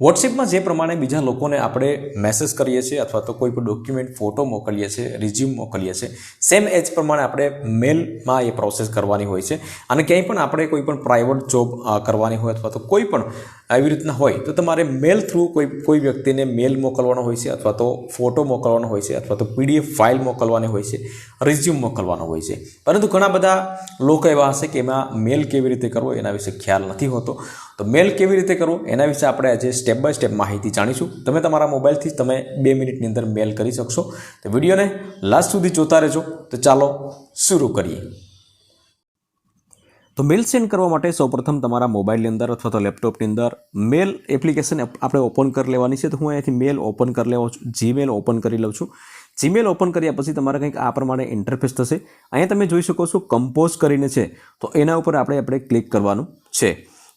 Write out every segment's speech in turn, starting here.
વોટ્સએપમાં જે પ્રમાણે બીજા લોકોને આપણે મેસેજ કરીએ છીએ અથવા તો કોઈ પણ ડોક્યુમેન્ટ ફોટો મોકલીએ છીએ રિઝ્યુમ મોકલીએ છીએ સેમ એજ પ્રમાણે આપણે મેલમાં એ પ્રોસેસ કરવાની હોય છે. અને ક્યાંય પણ આપણે કોઈ પણ પ્રાઇવેટ જોબ કરવાની હોય અથવા તો કોઈ પણ આવી રીતના હોય, તો તમારે મેલ થ્રુ કોઈ કોઈ વ્યક્તિને મેલ મોકલવાનો હોય છે અથવા તો ફોટો મોકલવાનો હોય છે અથવા તો પીડીએફ ફાઇલ મોકલવાની હોય છે રિઝ્યુમ મોકલવાનો હોય છે. પરંતુ ઘણા બધા લોકો એવા હશે કે એમાં મેલ કેવી રીતે કરવો એના વિશે ખ્યાલ નથી હોતો. તો મેલ કેવી રીતે કરવો એના વિશે આપણે આજે સ્ટેપ બાય સ્ટેપ માહિતી જાણીશું. તમે તમારા મોબાઈલથી તમે બે મિનિટની અંદર મેલ કરી શકશો. તો વિડીયોને લાસ્ટ સુધી જોતા રહેજો. તો ચાલો, શરૂ કરીએ. તો મેલ સેન્ડ કરવા માટે સૌપ્રથમ તમારા મોબાઈલની અંદર અથવા તો લેપટોપની અંદર મેલ એપ્લિકેશન આપણે ઓપન કરી લેવાની છે. તો હું અહીંયાથી મેલ ઓપન કરી લેવો છું જીમેલ ઓપન કરી લઉં છું. જીમેલ ઓપન કર્યા પછી તમારે કંઈક આ પ્રમાણે ઇન્ટરફેસ થશે. અહીંયા તમે જોઈ શકો છો કમ્પોઝ કરીને છે. તો એના ઉપર આપણે આપણે ક્લિક કરવાનું છે.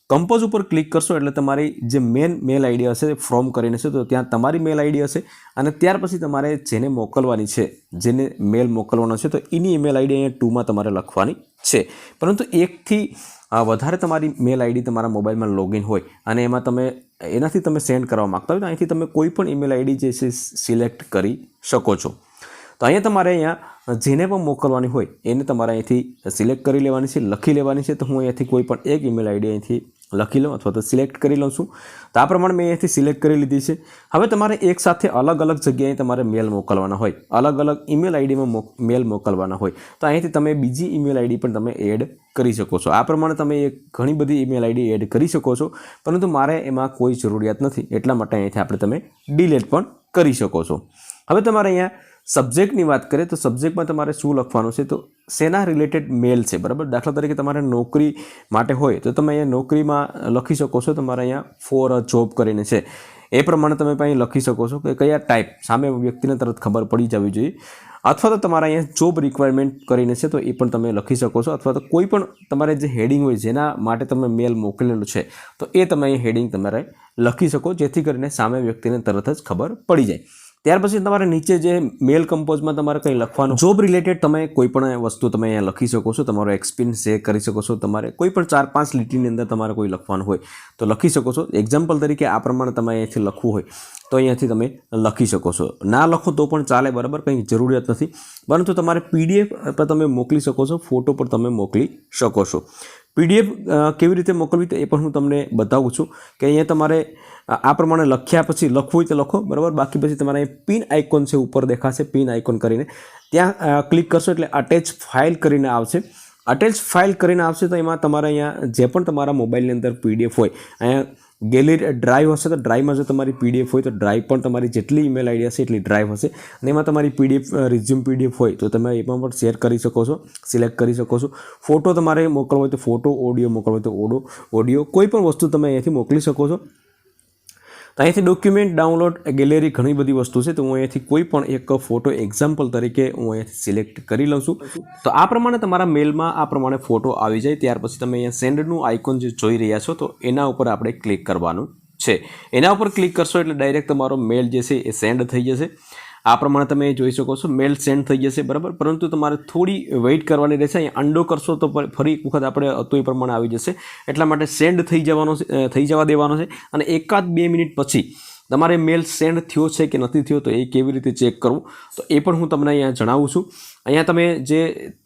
કમ્પોઝ ઉપર ક્લિક કરશો એટલે તમારી જે મેન મેલ આઈડી હશે ફ્રોમ કરીને છે. તો ત્યાં તમારી મેલ આઈડી હશે અને ત્યાર પછી તમારે જેને મોકલવાની છે, જેને મેલ મોકલવાનો છે, તો એની ઈમેલ આઈડી અહીંયા ટુમાં તમારે લખવાની છે. પરંતુ એકથી વધારે તમારી મેલ આઈડી તમારા મોબાઈલમાં લોગિન હોય અને એમાં તમે, એનાથી તમે સેન્ડ કરવા માગતા હોય તો અહીંથી તમે કોઈ પણ ઈમેલ આઈડી જે છે સિલેક્ટ કરી શકો છો. તો અહીંયા તમારે અહીંયા જેને પણ મોકલવાની હોય એને તમારે અહીંથી સિલેક્ટ કરી લેવાની છે, લખી લેવાની છે. તો હું અહીંયાથી કોઈ પણ એક ઈમેલ આઈડી અહીંથી લખી લઉં અથવા તો સિલેક્ટ કરી લઉં છું. તો આ પ્રમાણે મેં અહીંયાથી સિલેક્ટ કરી લીધી છે. હવે તમારે એક સાથે અલગ અલગ જગ્યાએ તમારે મેલ મોકલવાના હોય. અલગ અલગ ઈમેલ આઈડીમાં મેલ મોકલવાના હોય. તો અહીંયાથી તમે બીજી ઈમેલ આઈડી પણ તમે એડ કરી શકો છો. આ પ્રમાણે તમે ઘણી બધી ઈમેલ આઈડી એડ કરી શકો છો. પરંતુ મારે એમાં કોઈ જરૂરિયાત નથી. એટલા માટે અહીંયાથી આપણે તમે ડિલેટ પણ કરી શકો છો. હવે તમારે અહીંયા સબ્જેક્ટની વાત કરીએ તો સબ્જેક્ટમાં તમારે શું લખવાનું છે? તો શેના રિલેટેડ મેલ છે, બરાબર? દાખલા તરીકે તમારે નોકરી માટે હોય તો તમે અહીંયા નોકરીમાં લખી શકો છો, તમારે અહીંયા ફોર અ જોબ કરીને છે. એ પ્રમાણે તમે અહીં લખી શકો છો કે કયા ટાઈપ સામે વ્યક્તિને તરત ખબર પડી જવી જોઈએ. અથવા તો તમારા અહીંયા જોબ રિક્વાયરમેન્ટ કરીને છે તો એ પણ તમે લખી શકો છો. અથવા તો કોઈ પણ તમારે જે હેડિંગ હોય જેના માટે તમે મેલ મોકલેલું છે, તો એ તમે અહીં હેડિંગ તમારે લખી શકો, જેથી કરીને સામે વ્યક્તિને તરત જ ખબર પડી જાય. ત્યાર પછી તમારે નીચે જે મેલ કમ્પોઝમાં તમારે કંઈ લખવાનું જોબ રિલેટેડ તમે કોઈ પણ વસ્તુ તમે અહીંયા લખી શકો છો, તમારો એક્સપિરિયન્સ શેર કરી શકો છો, તમારે કોઈ પણ ચાર પાંચ લીટીની અંદર તમારે કોઈ લખવાનું હોય તો લખી શકો છો. એક્ઝામ્પલ તરીકે આ પ્રમાણે તમે અહીંયાથી લખવું હોય તો અહીંયાથી તમે લખી શકો છો. ના લખો તો પણ ચાલે, બરાબર? કંઈ જરૂરિયાત નથી. પરંતુ તમારે પીડીએફ પર તમે મોકલી શકો છો ફોટો પર તમે મોકલી શકો છો. પીડીએફ કેવી રીતે મોકલવી તે એ પણ હું તમને બતાવું છું કે અહીંયા તમારે આ પ્રમાણે લખ્યા પછી લખવું હોય તો લખો, બરાબર? બાકી પછી તમારે પિન આઇકોન છે, ઉપર દેખાશે પિન આઇકોન કરીને. ત્યાં ક્લિક કરશો એટલે અટેચ ફાઇલ કરીને આવશે. અટેચ ફાઇલ કરીને આવશે તો એમાં તમારે અહીંયા જે પણ તમારા મોબાઈલની અંદર પીડીએફ હોય, અહીંયા ગેલેરી ડ્રાઈવ હશે તો ડ્રાઈવમાં જો તમારી પીડીએફ હોય તો ડ્રાઈવ પણ તમારી જેટલી ઈમેલ આઈડી હશે એટલી ડ્રાઈવ હશે. અને એમાં તમારી પીડીએફ રિઝ્યુમ પીડીએફ હોય તો તમે એમાં પણ શેર કરી શકો છો સિલેક્ટ કરી શકો છો. ફોટો તમારે મોકલવો હોય તો ફોટો ઓડિયો મોકલવો હોય તો ઓડો ઓડિયો કોઈ પણ વસ્તુ તમે અહીંયાથી મોકલી શકો છો. તો અહીંયાથી ડોક્યુમેન્ટ ડાઉનલોડ ગેલેરી ઘણી બધી વસ્તુ છે, તો હું અહીંયાથી કોઈ પણ એક ફોટો એક્ઝામ્પલ તરીકે હું અહીંયાથી સિલેક્ટ કરી લઉં છું. તો આ પ્રમાણે તમારા મેલમાં આ પ્રમાણે ફોટો આવી જાય, ત્યાર પછી તમે અહીંયા સેન્ડનું આઇકોન જે જોઈ રહ્યા છો, તો એના ઉપર આપણે ક્લિક કરવાનું છે. એના ઉપર ક્લિક કરશો એટલે ડાયરેક્ટ તમારો મેલ જે છે એ સેન્ડ થઈ જશે. આ પ્રમાણે તમે જોઈ શકો છો મેલ સેન્ડ થઈ જશે, બરાબર? પરંતુ તમારે થોડી વેઇટ કરવાની રહેશે અહીં અંડો કરશો તો ફરી એક વખત આપણે હતું એ પ્રમાણે આવી જશે. એટલા માટે સેન્ડ થઈ જવાનો થઈ જવા દેવાનો છે. અને એકાદ બે મિનિટ પછી તમારે મેલ સેન્ડ થયો છે કે નથી થયો તો એ કેવી રીતે ચેક કરવું? તો એ પણ હું તમને અહીંયા જણાવું છું. અહીંયા તમે જે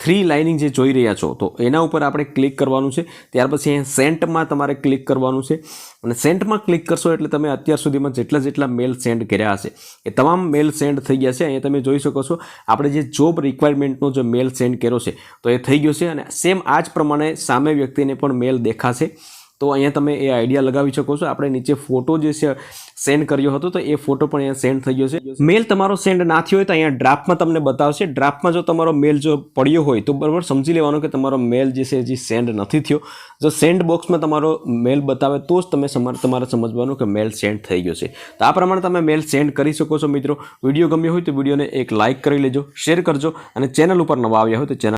થ્રી લાઇનિંગ જે જોઈ રહ્યા છો, તો એના ઉપર આપણે ક્લિક કરવાનું છે. ત્યાર પછી અહીંયા સેન્ટમાં તમારે ક્લિક કરવાનું છે. અને સેન્ટમાં ક્લિક કરશો એટલે તમે અત્યાર સુધીમાં જેટલા જેટલા મેલ સેન્ડ કર્યા હશે, એ તમામ મેલ સેન્ડ થઈ ગયા છે. અહીંયા તમે જોઈ શકો છો, આપણે જે જોબ રિક્વાયરમેન્ટનો જે મેલ સેન્ડ કર્યો છે, તો એ થઈ ગયો છે. અને સેમ આ જ પ્રમાણે સામે વ્યક્તિને પણ મેલ દેખાશે. તો અહીંયા તમે એ આઈડિયા લગાવી શકો છો. આપણે નીચે ફોટો જે છે સેન્ડ કર્યો હતો, તો એ ફોટો પણ અહીંયા સેન્ડ થઈ ગયો છે મેલ તમારો સેન્ડ ના થયો હોય તો અહીંયા ડ્રાફ્ટમાં તમને બતાવશે. ડ્રાફ્ટમાં જો તમારો મેલ જો પડ્યો હોય તો બરાબર સમજી લેવાનું કે તમારો મેલ જે છે, હજી સેન્ડ નથી થયો. જો સેન્ડ બોક્સમાં તમારો મેલ બતાવે તો જ તમે તમારે સમજવાનું કે મેલ સેન્ડ થઈ ગયો છે. તો આ પ્રમાણે તમે મેલ સેન્ડ કરી શકો છો મિત્રો. વીડિયો ગમ્યો હોય તો વિડીયોને એક લાઇક કરી લેજો શેર કરજો અને ચેનલ ઉપર નવા આવ્યા હોય તો ચેનલ